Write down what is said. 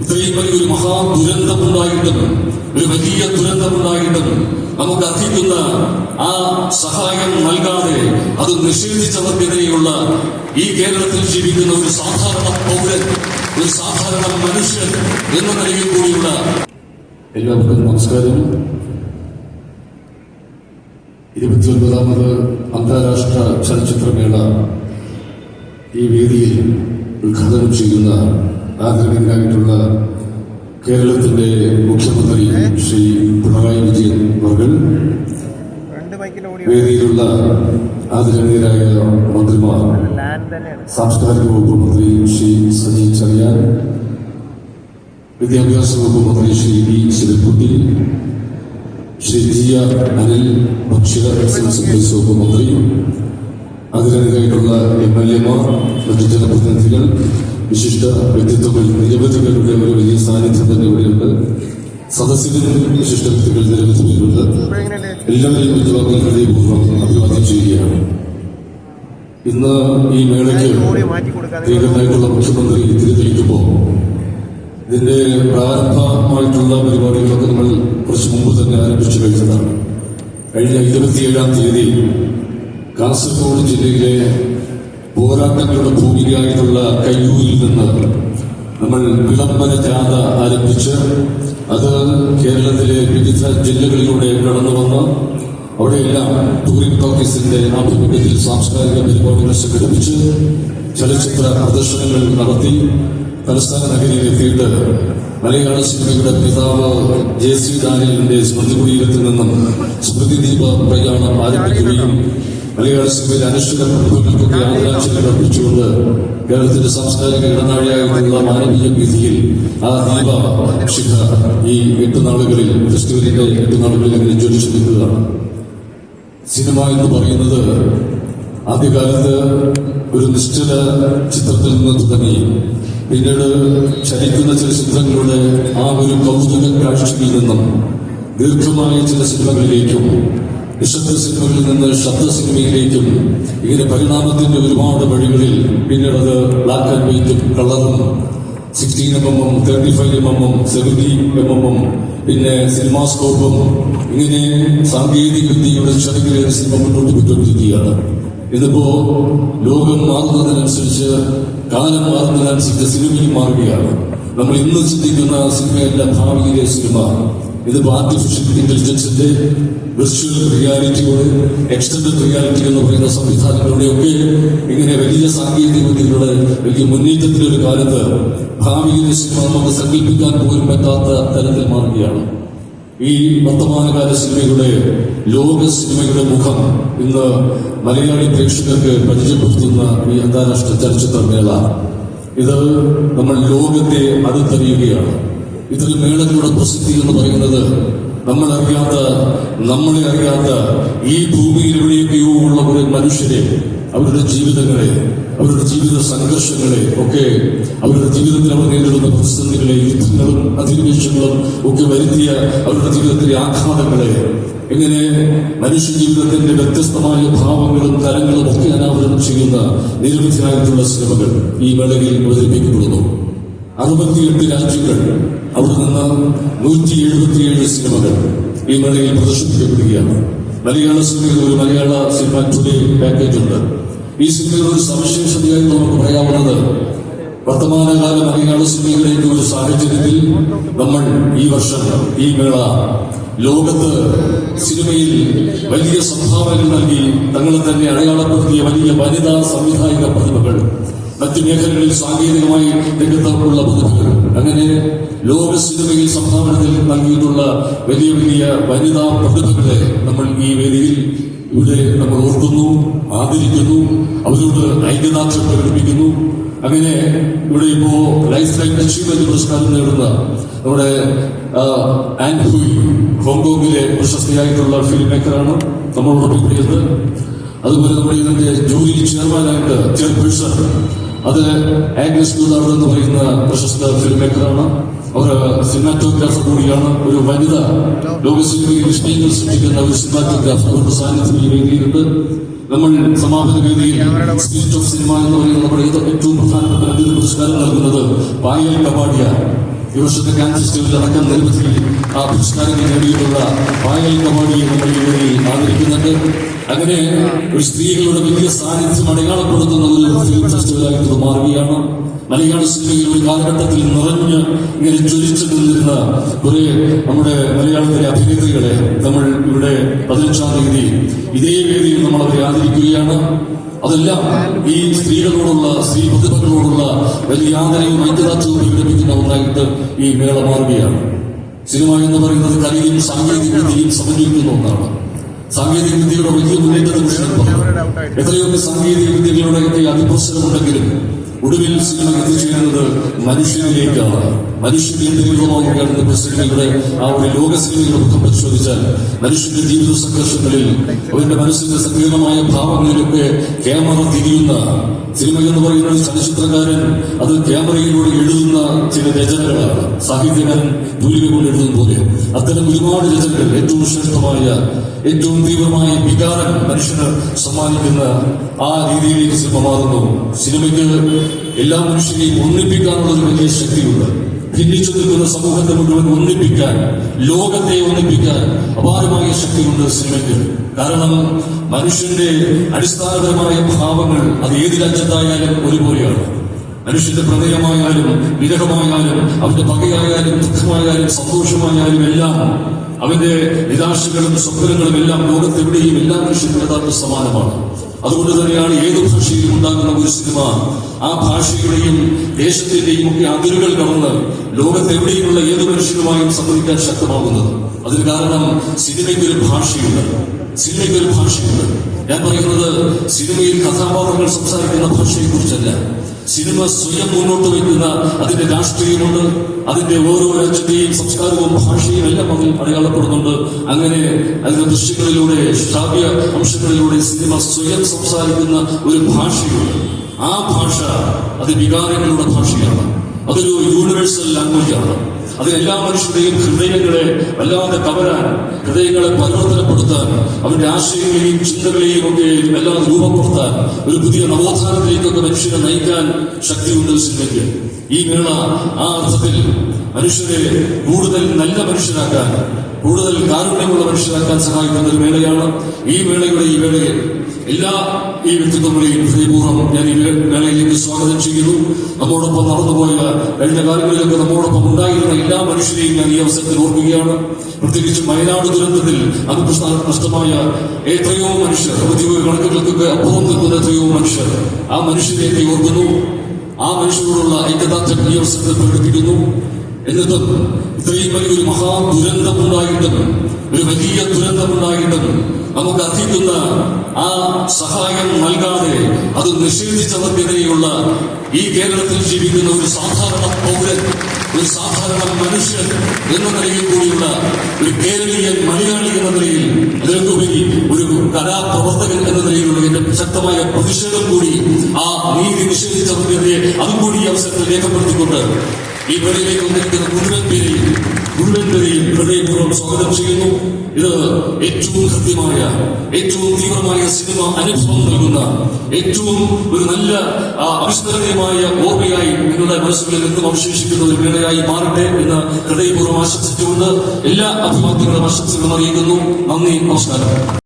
ഇത്രയും വലിയൊരു മഹാ ദുരന്തമുണ്ടായിട്ടും ഒരു വലിയ ദുരന്തമുണ്ടായിട്ടും നമുക്ക് അർഹിക്കുന്ന ആ സഹായം നൽകാതെ അത് നിഷേധിച്ചവർക്കെതിരെയുള്ള ഈ കേരളത്തിൽ ജീവിക്കുന്ന ഒരു സാധാരണ പൗരൻ ഒരു സാധാരണ മനുഷ്യൻ എന്ന നിലയിൽ കൂടിയുള്ള എല്ലാവർക്കും നമസ്കാരം. ഇരുപത്തിയൊൻപതാമത് അന്താരാഷ്ട്ര ചലച്ചിത്രമേള ഈ വേദിയിൽ ഉദ്ഘാടനം ചെയ്യുന്ന ആദരണീയനായിട്ടുള്ള കേരളത്തിന്റെ മുഖ്യമന്ത്രി ശ്രീ പിണറായി വിജയൻ അവർ വേദിയിലുള്ള ആദരണീയരായ മന്ത്രിമാർ സാംസ്കാരിക വകുപ്പ് മന്ത്രി ശ്രീ സജി ചെറിയാൻ വിദ്യാഭ്യാസ വകുപ്പ് മന്ത്രി Shri V Sivankutty Shri G R Anil ഭക്ഷ്യ സപ്ലൈസ് വകുപ്പ് മന്ത്രി അതിനിടയിലുള്ള എം എൽ എമാർ മറ്റ് ജനപ്രതിനിധികൾ വിശിഷ്ട വ്യക്തിത്വങ്ങൾ നിരവധി പേരുടെ ഒരു വലിയ സാന്നിധ്യം തന്നെ ഇവിടെയുണ്ട് സദസ്സിലും വിശിഷ്ട വ്യക്തികൾ നിരവധി പേരുണ്ട്. എല്ലാവരെയും വിദ്യാഭ്യാസം ഹൃദയപൂർവം അഭിവാദ്യം ചെയ്യുകയാണ്. ഇന്ന് ഈ മേളയ്ക്ക് പ്രിയങ്കരനായിട്ടുള്ള മുഖ്യമന്ത്രി തിരിതെളിക്കുമ്പോൾ ഇതിന്റെ പ്രാരംഭമായിട്ടുള്ള പരിപാടികളൊക്കെ നമ്മൾ കുറച്ച് മുമ്പ് തന്നെ ആരംഭിച്ചു കഴിഞ്ഞതാണ്. കഴിഞ്ഞ ഇരുപത്തിയേഴാം തീയതി കാസർഗോഡ് ജില്ലയിലെ പോരാട്ടങ്ങളുടെ ഭൂമികയായിട്ടുള്ള കയ്യൂരിൽ നിന്ന് നമ്മൾ വിളംബര ജാഥ ആരംഭിച്ച് അത് കേരളത്തിലെ വിവിധ ജില്ലകളിലൂടെ കടന്നു വന്ന്. അവിടെയെല്ലാം ടൂറിംഗ് ടോക്കീസിന്റെ ആഭിമുഖ്യത്തിൽ സാംസ്കാരിക പരിപാടികൾ സംഘടിപ്പിച്ച് ചലച്ചിത്ര പ്രദർശനങ്ങൾ നടത്തി. തലസ്ഥാന നഗരിയിൽ എത്തിയിട്ട് മലയാള സിനിമയുടെ പിതാവ് ജെ സി ഡാനിയലിന്റെ സ്മൃതി കുടീരത്തിൽ നിന്നും സ്മൃതി ദീപ പ്രയാണം ആരംഭിക്കുകയും മലയാള അനശ്വര പ്രതിഭകൾക്കൊക്കെ ആദരാഞ്ജലികൾ അർപ്പിച്ചുകൊണ്ട് കേരളത്തിന്റെ സാംസ്കാരിക ഇടനാഴിയായിട്ടുള്ള മാനവീയ വിധിയിൽ ആ ദീപ ശിഖ ഈ എട്ട് നാളുകളിൽ ഫെസ്റ്റിവലിന്റെ എട്ട് നാളുകളിൽ അങ്ങനെ ജ്വലിച്ചു നിൽക്കുകയാണ് സിനിമ എന്ന് പറയുന്നത് ആദ്യകാലത്ത് ഒരു നിശ്ചല ചിത്രത്തിൽ നിന്ന് തുടങ്ങി പിന്നീട് ചലിക്കുന്ന ചില ചിത്രങ്ങളുടെ ആ ഒരു കൗതുക കാഴ്ചയിൽ നിന്നും ദീർഘമായ ചില സിനിമകളിലേക്കും നിശബ്ദ സിനിമകളിൽ നിന്ന് ശബ്ദ സിനിമയിലേക്കും ഇങ്ങനെ പരിണാമത്തിന്റെ ഒരുപാട് വഴികളിൽ പിന്നീട് അത് ബ്ലാക്ക് ആൻഡ് വൈറ്റും കളറും സിക്സ്റ്റീൻ എം എമ്മും തേർട്ടി ഫൈവ് എം എമ്മും സെവന്റി എം എമ്മും പിന്നെ സിനിമാസ്കോപ്പും ഇങ്ങനെ സാങ്കേതിക വിദ്യയുടെ ചെറുകിലെ സിനിമ മുന്നോട്ട് പോയിക്കൊണ്ടിരിക്കുകയാണ് ഇതിപ്പോ ലോകം മാറുന്നതിനനുസരിച്ച് കാലം മാറുന്നതിനനുസരിച്ച് സിനിമയും മാറുകയാണ്. നമ്മൾ ഇന്ന് ചിന്തിക്കുന്ന സിനിമയല്ല ഭാവിയിലെ സിനിമ. ഇതിപ്പോ ആർട്ടിഫിഷ്യൽ ഇന്റലിജൻസിന്റെ വിർച്വൽ റിയാലിറ്റിയുടെ എക്സ്റ്റൻഡ് റിയാലിറ്റി എന്ന് പറയുന്ന സംവിധാനങ്ങളുടെയൊക്കെ ഇങ്ങനെ വലിയ സാങ്കേതിക വിദ്യകളുടെ വലിയ മുന്നേറ്റത്തിന്റെ ഒരു കാലത്ത് ഭാവിയിലെ സിനിമ നമുക്ക് സങ്കല്പിക്കാൻ പോലും പറ്റാത്ത തരത്തിൽ മാറുകയാണ്. ഈ വർത്തമാനകാല സിനിമയുടെ ലോക സിനിമയുടെ മുഖം ഇന്ന് മലയാളി പ്രേക്ഷകർക്ക് പരിചയപ്പെടുത്തുന്ന ഈ അന്താരാഷ്ട്ര ചലച്ചിത്ര മേള. ഇത് നമ്മൾ ലോകത്തെ അടുത്തറിയുകയാണ് ഇതൊരു മേളങ്ങളുടെ പ്രസിദ്ധി എന്ന് പറയുന്നത് നമ്മൾ അറിയാത്ത നമ്മളെ അറിയാത്ത ഈ ഭൂമിയിൽ എവിടെയൊക്കെയോ ഉള്ള ഒരു മനുഷ്യരെ അവരുടെ ജീവിതങ്ങളെ അവരുടെ ജീവിത സംഘർഷങ്ങളെ ഒക്കെ അവരുടെ ജീവിതത്തിൽ അവർ നേരിടുന്ന പ്രതിസന്ധികളെ യുദ്ധങ്ങളും അധിനിവേശങ്ങളും ഒക്കെ വരുത്തിയ അവരുടെ ജീവിതത്തിലെ ആഘാതങ്ങളെ എങ്ങനെ മനുഷ്യ ജീവിതത്തിന്റെ വ്യത്യസ്തമായ ഭാവങ്ങളും തരങ്ങളും ഒക്കെ അനാവരണം ചെയ്യുന്ന നിരവധിയായിട്ടുള്ള സിനിമകൾ ഈ വേളയിൽ അവതരിപ്പിക്കപ്പെടുന്നു. അറുപത്തിയെട്ട് രാജ്യങ്ങൾ അവിടെ നിന്ന് നൂറ്റി എഴുപത്തിയേഴ് സിനിമകൾ ഈ മേളയിൽ പ്രദർശിപ്പിക്കപ്പെടുകയാണ്. മലയാള സിനിമയിൽ ഒരു മലയാള സിനിമ ടുഡേ പാക്കേജ് ഉണ്ട്. ഈ സിനിമയിൽ ഒരു സവിശേഷതയായി നമുക്ക് പറയാവുന്നത് വർത്തമാനകാല മലയാള സിനിമയിലേക്ക് ഒരു സാഹചര്യത്തിൽ നമ്മൾ ഈ വർഷം ഈ മേള ലോകത്ത് സിനിമയിൽ വലിയ സംഭാവനകൾ നൽകി തങ്ങളെ തന്നെ അടയാളപ്പെടുത്തിയ വലിയ വനിതാ സംവിധായക പ്രതിഭകൾ മറ്റു മേഖലകളിൽ സാങ്കേതികമായി രംഗത്തുള്ള പദ്ധതികൾ അങ്ങനെ ലോക സിനിമയിൽ സംഭാവന നൽകിയിട്ടുള്ള വലിയ വലിയ വനിതാ പ്രതിഭകളെ നമ്മൾ ഈ വേദിയിൽ ഇവിടെ നമ്മൾ ഓർക്കുന്നു ആദരിക്കുന്നു അവരോട് ഐക്യദാർഢ്യം പ്രകടിപ്പിക്കുന്നു. അങ്ങനെ ഇവിടെ ഇപ്പോ ലൈഫ് ടൈം അച്ചീവ്മെന്റ് പുരസ്കാരം നേടുന്ന നമ്മുടെ ആ, ആൻ ഹുയ് ഹോങ്കോങ്ങിലെ പ്രശസ്തിയായിട്ടുള്ള ഫിലിം മേക്കറാണ് നമ്മളോട് കൂടിയത് അതുപോലെ നമ്മുടെ ഇതിന്റെ ജൂറി ചെയർമാനായിട്ട് ചെയർപേഴ്സൺ അത് ആഗ്നസ് ഗുദാർഡ് എന്ന് പറയുന്ന പ്രശസ്ത ഫിലിം മേക്കറാണ് അവർ സിനിമാറ്റോഗ്രാഫർ കൂടിയാണ്. ഒരു വനിത ലോക സിനിമയിൽ വിസ്മയങ്ങൾ സൃഷ്ടിക്കുന്ന ഒരു സിനിമാറ്റോഗ്രാഫർ അവരുടെ സാന്നിധ്യം ഈ നമ്മൾ സമാപന വേദിയിൽ സ്പിരിറ്റ് ഓഫ് സിനിമ എന്ന് പറയുന്ന നമ്മുടെ ഏറ്റവും പ്രധാനപ്പെട്ട അതിഥി പുരസ്കാരം നൽകുന്നത് പായൽ കപാടിയ ഈ വർഷത്തെ കാൻസർ സ്റ്റേജിൽ അടക്കം നിരവധി ആ പുരസ്കാരങ്ങൾ നേടിയിട്ടുള്ള പായൽ കപാടിയെ നമ്മൾ ഈ വേദിയിൽ ആദരിക്കുന്നുണ്ട്. അങ്ങനെ ഒരു സ്ത്രീകളുടെ വലിയ സാന്നിധ്യം അടയാളപ്പെടുത്തുന്ന ഒരു ഫിലിം ഫെസ്റ്റിവലായിട്ട് മാറുകയാണ്. മലയാള സിനിമയിൽ ഒരു കാലഘട്ടത്തിൽ നിറഞ്ഞ് ഇങ്ങനെ ജ്വലിച്ചു നിന്നിരുന്ന കുറെ നമ്മുടെ മലയാളത്തിലെ അഭിനേത്രികളെ നമ്മൾ ഇവിടെ പതിനഞ്ചാം തീയതി ഇതേ വേദിയിൽ നമ്മൾ അവരെ ആദരിക്കുകയാണ്. അതെല്ലാം ഈ സ്ത്രീകളോടുള്ള സ്ത്രീ പ്രതിഭകളോടുള്ള വലിയ ആദരവും ഐക്യദാർഢ്യവും പ്രകടിപ്പിക്കുന്ന ഒന്നായിട്ട് ഈ മേള മാറുകയാണ്. സിനിമ എന്ന് പറയുന്നത് കലയും സാങ്കേതിക വിദ്യയും സമന്വയിക്കുന്ന ഒന്നാണ്. സാങ്കേതിക വിദ്യയുടെ വലിയ മുന്നേറ്റത്തിന് എത്രയൊക്കെ സാങ്കേതിക വിദ്യകളുടെ അതിപ്രസരമുണ്ടെങ്കിലും ഒടുവിൽ സിനിമ എത്തിച്ചേരുന്നത് മനുഷ്യനിലേക്കാണ് മനുഷ്യ കേന്ദ്രീകൃതമാവുകയാണ് പ്രശ്നങ്ങളുടെ ആ ഒരു ലോക സിനിമയുടെ മുഖം പരിശോധിച്ചാൽ മനുഷ്യന്റെ ജീവിത സംഘർഷങ്ങളിൽ അവരുടെ മനസ്സിന്റെ സങ്കീർണമായ ഭാവങ്ങളിലൊക്കെ ക്യാമറ തിരിയുന്ന സിനിമ എന്ന് പറയുന്ന ഒരു ചലച്ചിത്രകാരൻ അത് ക്യാമറയിലൂടെ എഴുതുന്ന ചില രചനകളാണ്. സാഹിത്യകാരൻ തൂലിക കൊണ്ട് എഴുതുന്ന പോലെ. അത്തരം ഒരുപാട് രചനകൾ ഏറ്റവും ശ്രേഷ്ഠമായ ഏറ്റവും തീവ്രമായ വികാരം മനുഷ്യന് സമ്മാനിക്കുന്ന ആ രീതിയിലേക്ക് സിനിമ മാറുന്നു. സിനിമയ്ക്ക് എല്ലാ മനുഷ്യരെയും ഒന്നിപ്പിക്കാനുള്ള ഒരു വലിയ ശക്തിയുണ്ട്. ഭിന്നിച്ചു നിൽക്കുന്ന സമൂഹത്തെ മുഴുവൻ ഒന്നിപ്പിക്കാൻ ലോകത്തെ ഒന്നിപ്പിക്കാൻ അപാരമായ ശക്തിയുണ്ട് സിനിമയ്ക്ക്. കാരണം മനുഷ്യന്റെ അടിസ്ഥാനപരമായ ഭാവങ്ങൾ അത് ഏത് രാജ്യത്തായാലും ഒരുപോലെയാണ്. മനുഷ്യന്റെ പ്രണയമായാലും വിരഹമായാലും അവന്റെ പകയായാലും ദുഃഖമായാലും സന്തോഷമായാലും എല്ലാം അവന്റെ നിരാശകളും സ്വപ്നങ്ങളും എല്ലാം ലോകത്തെവിടെയും എല്ലാ മനുഷ്യനും യഥാർത്ഥ സമാനമാണ്. അതുകൊണ്ട് തന്നെയാണ് ഏത് ഭാഷയിലും ഉണ്ടാകുന്ന ഒരു സിനിമ. ആ ഭാഷയുടെയും ദേശത്തിന്റെയും ഒക്കെ അതിരുകൾ കടന്ന് ലോകത്തെവിടെയുള്ള ഏത് മനുഷ്യനുമായും സംവദിക്കാൻ ശക്തമാകുന്നത്. അതിന് കാരണം സിനിമയ്ക്ക് ഒരു ഭാഷയുണ്ട്. സിനിമയ്ക്ക് ഒരു ഭാഷയുണ്ട്. ഞാൻ പറയുന്നത് സിനിമയിൽ കഥാപാത്രങ്ങൾ സംസാരിക്കുന്ന ഭാഷയെ കുറിച്ചല്ല സിനിമ സ്വയം മുന്നോട്ട് വയ്ക്കുന്ന അതിന്റെ രാഷ്ട്രീയമുണ്ട് അതിന്റെ ഓരോ രാജ്യത്തെയും സംസ്കാരവും ഭാഷയും എല്ലാം അതിൽ അടയാളപ്പെടുന്നുണ്ട്. അങ്ങനെ അതിന്റെ ദൃശ്യങ്ങളിലൂടെ ശ്രാവ്യ അംശങ്ങളിലൂടെ സിനിമ സ്വയം സംസാരിക്കുന്ന ഒരു ഭാഷയുണ്ട്. ആ ഭാഷ അത് വികാരങ്ങളുടെ ഭാഷയാണ്. അതൊരു യൂണിവേഴ്സൽ ലാംഗ്വേജാണ് അത് എല്ലാ മനുഷ്യരുടെയും ഹൃദയങ്ങളെ വല്ലാതെ കവരാൻ ഹൃദയങ്ങളെ പരിവർത്തനപ്പെടുത്താൻ അവന്റെ ആശയങ്ങളെയും ചിന്തകളെയും ഒക്കെ വല്ലാതെ രൂപപ്പെടുത്താൻ ഒരു പുതിയ നവോത്ഥാനത്തിലേക്കൊക്കെ മനുഷ്യനെ നയിക്കാൻ ശക്തിയുണ്ട് സിനിമയ്ക്ക് ഈ മേള ആ അർത്ഥത്തിൽ മനുഷ്യരെ കൂടുതൽ നല്ല മനുഷ്യരാക്കാൻ കൂടുതൽ കാരുണ്യമുള്ള മനുഷ്യരാക്കാൻ സഹായിക്കുന്ന ഒരു മേളയാണ് ഈ മേളയുടെ ഈ വേളയിൽ. എല്ലാ ഈ വ്യക്തിത്വങ്ങളെയും ഹൃദയപൂർവം ഞാൻ ഈ മേളയിലേക്ക് സ്വാഗതം ചെയ്യുന്നു. നമ്മോടൊപ്പം നടന്നുപോയ കഴിഞ്ഞ കാലങ്ങളിലൊക്കെ നമ്മോടൊപ്പം ഉണ്ടായിരുന്ന എല്ലാ മനുഷ്യരെയും ഞാൻ ഈ അവസരത്തിൽ ഓർക്കുകയാണ്. പ്രത്യേകിച്ച് വയനാട് ദുരന്തത്തിൽ അത് എത്രയോ മനുഷ്യർ ഔദ്യോഗിക കണക്കുകൾക്കൊക്കെ അപ്പുറം നിൽക്കുന്ന എത്രയോ മനുഷ്യർ ആ മനുഷ്യരെയൊക്കെ ഓർക്കുന്നു. ആ മനുഷ്യരോടുള്ള ഐക്യദാർഢ്യം ഈ അവസരത്തിൽ പ്രകടിപ്പിക്കുന്നു. എന്നിട്ടും ഇത്രയും വലിയൊരു മഹാ ദുരന്തമുണ്ടായിട്ടും ഒരു വലിയ ദുരന്തമുണ്ടായിട്ടും നമുക്ക് അർഹിക്കുന്ന ആ സഹായം നൽകാതെ അത് നിഷേധിച്ചവർക്കെതിരെയുള്ള ഈ കേരളത്തിൽ ജീവിക്കുന്ന ഒരു സാധാരണ പൗരൻ ഒരു സാധാരണ മനുഷ്യൻ എന്ന നിലയിൽ കൂടിയുള്ള ഒരു കേരളീയൻ മലയാളി എന്ന നിലയിൽ അതിലൊക്കെ ഒരു കലാപ്രവർത്തകൻ എന്ന നിലയിലുള്ള എന്റെ ശക്തമായ പ്രതിഷേധം കൂടി ആ നീതി നിഷേധിച്ചവർക്കെതിരെ അതും കൂടി ഈ അവസരത്തിൽ രേഖപ്പെടുത്തിക്കൊണ്ട് ഈ വേളയിലേക്ക് വന്നിരിക്കുന്ന മുഴുവൻ പേരെയും മുഴുവൻ പേരെയും ഹൃദയപൂർവം സ്വാഗതം ചെയ്യുന്നു. ഇത് ഏറ്റവും ഹൃദ്യമായ ഏറ്റവും തീവ്രമായ സിനിമ അനുഭവം നൽകുന്ന ഏറ്റവും ഒരു നല്ല അവിസ്മരണീയമായ ഓർമ്മയായി നിങ്ങളുടെ മനസ്സുകളിൽ നിന്നും അവശേഷിക്കുന്ന ഒരു വേളയായി മാറട്ടെ എന്ന് ഹൃദയപൂർവം ആശംസിച്ചുകൊണ്ട് എല്ലാ അഭിവാദ്യങ്ങളും ആശംസകളും അറിയിക്കുന്നു. നന്ദി നമസ്കാരം.